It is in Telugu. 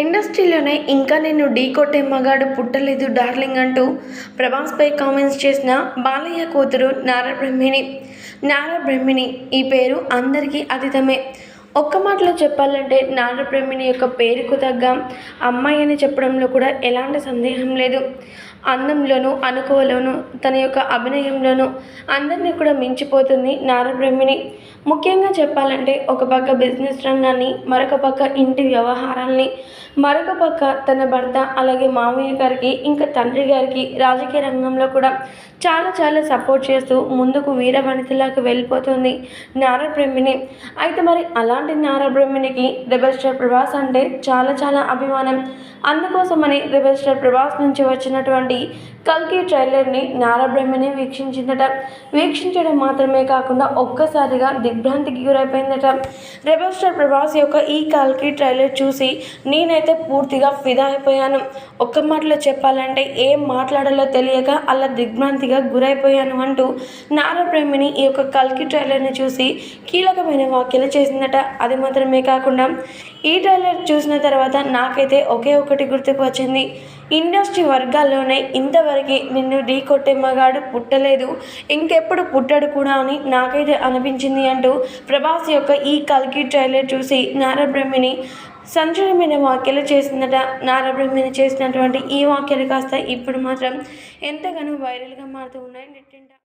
ఇండస్ట్రీలోనే ఇంకా నేను ఢీ కొట్టే మగాడు పుట్టలేదు డార్లింగ్ అంటూ ప్రభాస్పై కామెంట్స్ చేసిన బాలయ్య కూతురు నారా బ్రహ్మిణి. నారా బ్రహ్మిణి ఈ పేరు అందరికీ అతీతమే. ఒక్క మాటలో చెప్పాలంటే నారా బ్రహ్మిణి యొక్క పేరుకు తగ్గ అమ్మాయి అని చెప్పడంలో కూడా ఎలాంటి సందేహం లేదు. అందంలోనూ అనుకువలోనూ తన యొక్క అభినయంలోనూ అందరినీ కూడా మించిపోతుంది నారా ముఖ్యంగా చెప్పాలంటే ఒక పక్క బిజినెస్ రంగాన్ని మరొక పక్క ఇంటి వ్యవహారాల్ని మరొక పక్క తన భర్త అలాగే మామయ్య గారికి ఇంకా తండ్రి గారికి రాజకీయ రంగంలో కూడా చాలా చాలా సపోర్ట్ చేస్తూ ముందుకు వీర వనితలాగా వెళ్ళిపోతుంది నారాబ్రహ్మిణి. అయితే మరి అలాంటి నారా బ్రహ్మిణికి రెబల్ స్టార్ ప్రభాస్ అంటే చాలా చాలా అభిమానం. అందుకోసమని రెబల్ స్టార్ ప్రభాస్ నుంచి వచ్చినటువంటి కల్కి ట్రైలర్ని నారాబ్రహ్మిణి వీక్షించిందట. వీక్షించడం మాత్రమే కాకుండా ఒక్కసారిగా దిగ్భ్రాంతికి గురైపోయిందట. రెబల్ స్టార్ ప్రభాస్ యొక్క ఈ కల్కి ట్రైలర్ చూసి నేనైతే పూర్తిగా ఫిదా అయిపోయాను. ఒక్క మాటలో చెప్పాలంటే ఏం మాట్లాడాలో తెలియక అలా దిగ్భ్రాంతి పూర్తిగా గురైపోయాను అంటూ నారా ప్రేమిని ఈ యొక్క కల్కి ట్రైలర్ని చూసి కీలకమైన వ్యాఖ్యలు చేసిందట. అది మాత్రమే కాకుండా ఈ ట్రైలర్ చూసిన తర్వాత నాకైతే ఒకే ఒకటి గుర్తుకు వచ్చింది. ఇండస్ట్రీ వర్గాల్లోనే ఇంతవరకు నిన్ను ఢీ కొట్టే మగాడు పుట్టలేదు. ఇంకెప్పుడు పుట్టడు కూడా అని నాకైతే అనిపించింది అంటూ ప్రభాస్ యొక్క ఈ కల్కి ట్రైలర్ చూసి నారా బ్రహ్మిని సంచలనమైన వ్యాఖ్యలు చేసిందట నారాబ్రహ్మణి చేసినటువంటి ఈ వ్యాఖ్యలు కాస్త ఇప్పుడు మాత్రం ఎంతగానో వైరల్గా మారుతూ ఉన్నాయి. నెట్టింట